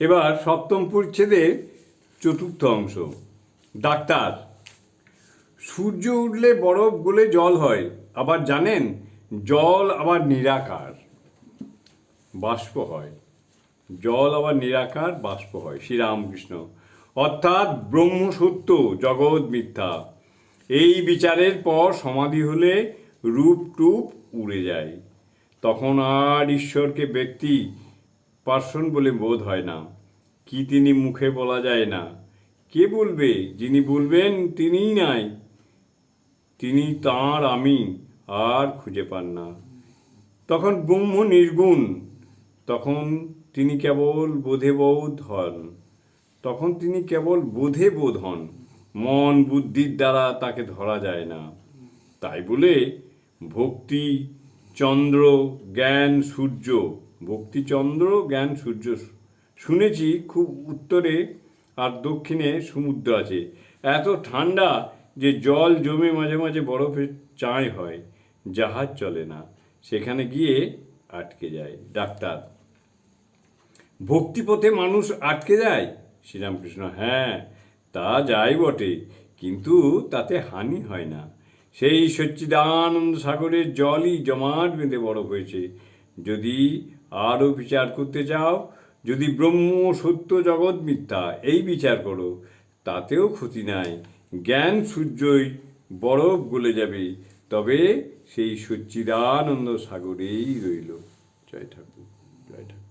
এবার সপ্তম পরিচ্ছেদের চতুর্থ অংশ। ডাক্তার, সূর্য উঠলে বরফ গলে জল হয়, আবার জানেন জল আবার নিরাকার, বাষ্প হয়। জল আবার নিরাকার, বাষ্প হয়, শ্রীরামকৃষ্ণ। অর্থাৎ ব্রহ্ম সত্য, জগৎ মিথ্যা। এই বিচারের পর সমাধি হলে রূপ টুপ উড়ে যায়। তখন আর ঈশ্বরকে ব্যক্তি পার্সন বলে বোধ হয় না। কি তিনি মুখে বলা যায় না। কে বলবে? যিনি বলবেন তিনিই নাই। তিনি তাঁর আমি আর খুঁজে পান না। তখন ব্রহ্ম নির্গুণ। তখন তিনি কেবল বোধে বোধ হন। তখন তিনি কেবল বোধে বোধ হন। মন বুদ্ধির দ্বারা তাকে ধরা যায় না। তাই বলে ভক্তি, চন্দ্র, জ্ঞান, সূর্য ভক্তি চন্দ্র জ্ঞান সূর্য। শুনেছি খুব উত্তরে আর দক্ষিণে সমুদ্র আছে। এত ঠান্ডা যে জল জমে মাঝে মাঝে বরফের চাঁই হয়, জাহাজ চলে না। সেখানে গিয়ে আটকে যায় ডাক্তার। ভক্তিপথে মানুষ আটকে যায়? শ্রীরামকৃষ্ণ হ্যাঁ তা যায় বটে, কিন্তু তাতে হানি হয় না। সেই সচ্চিদানন্দ সাগরের জলই জমাট বেঁধে বরফ হয়েছে। যদি আরও বিচার করতে চাও? যদি ব্রহ্ম সত্য জগৎ মিথ্যা, এই বিচার করো। তাতেও ক্ষতি নাই। জ্ঞান সূর্যই বরফ গলে যাবে। তবে সেই সচ্চিদানন্দ সাগরেই রইল। জয় ঠাকুর জয় ঠাকুর।